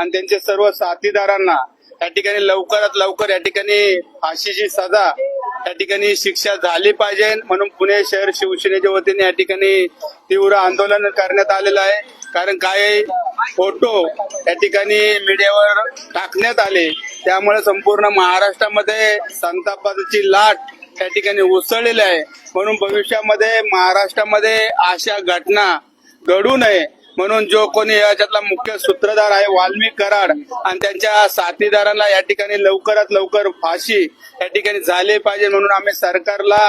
आणि त्यांचे सर्व साथीदारांना या ठिकाणी लवकरात लवकर या ठिकाणी फाशीची सजा या ठिकाणी शिक्षा झाली पाहिजे म्हणून पुणे शहर शिवसेनेच्या वतीने या ठिकाणी तीव्र आंदोलन करण्यात आलेलं आहे. कारण काही फोटो या ठिकाणी मीडियावर टाकण्यात आले. त्यामुळे संपूर्ण महाराष्ट्रामध्ये संतापाची लाट त्या ठिकाणी उसळलेली आहे. म्हणून भविष्यामध्ये महाराष्ट्रामध्ये अशा घटना घडू नये. म्हणून जो कोणी याच्यातला मुख्य सूत्रधार आहे वाल्मिक कराड आणि त्यांच्या साथीदारांना या ठिकाणी लवकरात लवकर फाशी या ठिकाणी झाली पाहिजे म्हणून आम्ही सरकारला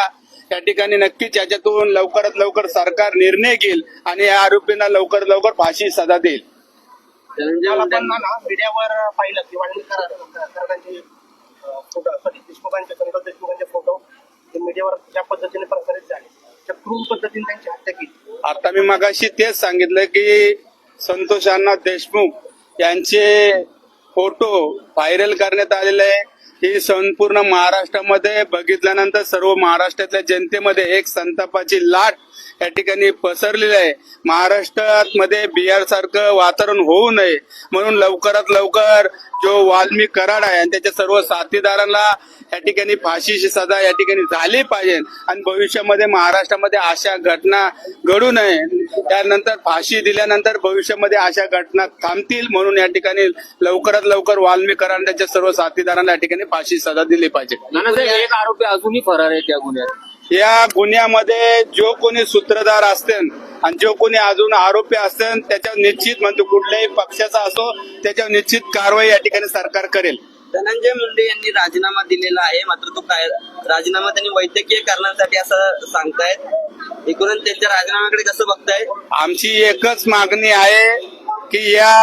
या ठिकाणी नक्कीच याच्यातून लवकरात लवकर सरकार निर्णय घेईल आणि या आरोपींना लवकर लवकर फाशी सजा देईल. मीडियावर पाहिलं की वाढली कराडांचे फोटो सॉरी देशमुखांचे संतोष देशमुखांचे फोटो ते मीडियावर ज्या पद्धतीने प्रसारित झाले त्या क्रूर पद्धतीने त्यांची हत्या केली आता मी मगाशी तेच सांगितलं की संतोष अण्णा देशमुख यांचे फोटो व्हायरल करण्यात आलेले आहे. ही संपूर्ण महाराष्ट्रामध्ये बघितल्यानंतर सर्व महाराष्ट्रातल्या जनतेमध्ये एक संतापाची लाट या ठिकाणी पसरलेली आहे. महाराष्ट्रात मध्ये बिहार सारखं वातावरण होऊ नये. म्हणून लवकरात लवकर जो वाल्मी कराड आहे आणि त्याच्या सर्व साथीदारांना या ठिकाणी फाशीची सजा या ठिकाणी झाली पाहिजे आणि भविष्यामध्ये महाराष्ट्रामध्ये अशा घटना घडू नये. त्यानंतर फाशी दिल्यानंतर भविष्यामध्ये अशा घटना थांबतील म्हणून या ठिकाणी लवकरात लवकर वाल्मी कराड त्याच्या सर्व साथीदारांना या ठिकाणी फाशी सजा दिली पाहिजे. नानासाहेब एक आरोपी अजूनही फरार आहे त्या गुन्ह्यात. या गुन्ह्यामध्ये जो कोणी सूत्रधार असतील आणि जो कोणी अजून आरोपी असतील त्याच्यावर निश्चित म्हणजे कुठल्याही पक्षाचा असो त्याच्यावर निश्चित कारवाई या ठिकाणी सरकार करेल. धनंजय मुंडे यांनी राजीनामा दिलेला आहे मात्र तो काय राजीनामा त्यांनी वैद्यकीय कारणांसाठी असं सांगतायत. एकूणच त्यांच्या राजीनाम्याकडे कसं बघताय? आमची एकच मागणी आहे की या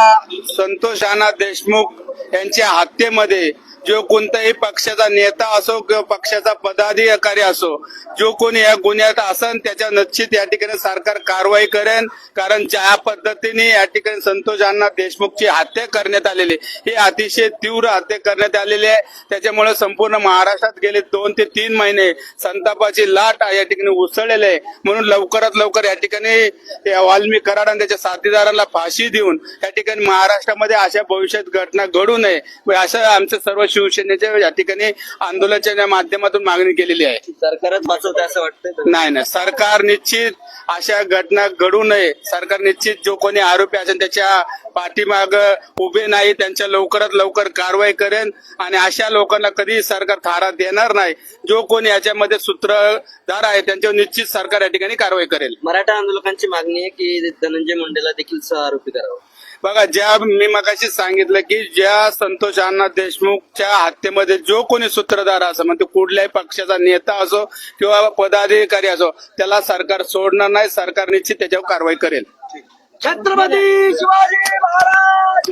संतोष अण्णा देशमुख यांच्या हत्येमध्ये जो कोणताही पक्षाचा नेता असो किंवा पक्षाचा पदाधिकारी असो जो कोणी या गुन्ह्यात असन त्याच्या निश्चित या ठिकाणी सरकार कारवाई करेन. कारण ज्या पद्धतीने या ठिकाणी संतोष अण्णा देशमुखची हत्या करण्यात आलेली ही अतिशय तीव्र हत्या करण्यात आलेली आहे. त्याच्यामुळे संपूर्ण महाराष्ट्रात गेले दोन ते तीन महिने संतापाची लाट या ठिकाणी उसळलेली आहे. म्हणून लवकरात लवकर या ठिकाणी वाल्मी कराड आणि त्याच्या साथीदारांना फाशी देऊन या ठिकाणी महाराष्ट्रामध्ये अशा भविष्यात घटना घडू नये. व आमचं सर्व शिवसेनेच्या या ठिकाणी आंदोलनाच्या माध्यमातून मागणी केलेली आहे. सरकारच वाचवतंय असं वाटतंय नाही नाही. सरकार निश्चित अशा घटना घडू नये. सरकार निश्चित जो कोणी आरोपी असेल त्याच्या पाठीमाग उभे नाही त्यांच्या लवकरात लवकर कारवाई करेन आणि अशा लोकांना कधी सरकार थारा देणार नाही. जो कोणी याच्यामध्ये सूत्रधार आहे त्यांच्यावर निश्चित सरकार या ठिकाणी कारवाई करेल. मराठा आंदोलकांची मागणी आहे की धनंजय मुंडेला देखील सह आरोपी करावं? बघा ज्या मी मगाशी सांगितलं की ज्या संतोष अण्णा देशमुखच्या हत्येमध्ये जो कोणी सूत्रधार असो म्हणजे कुठल्याही पक्षाचा नेता असो किंवा पदाधिकारी असो त्याला सरकार सोडणार नाही सरकार निश्चित त्याच्यावर कारवाई करेल. छत्रपती शिवाजी महाराज!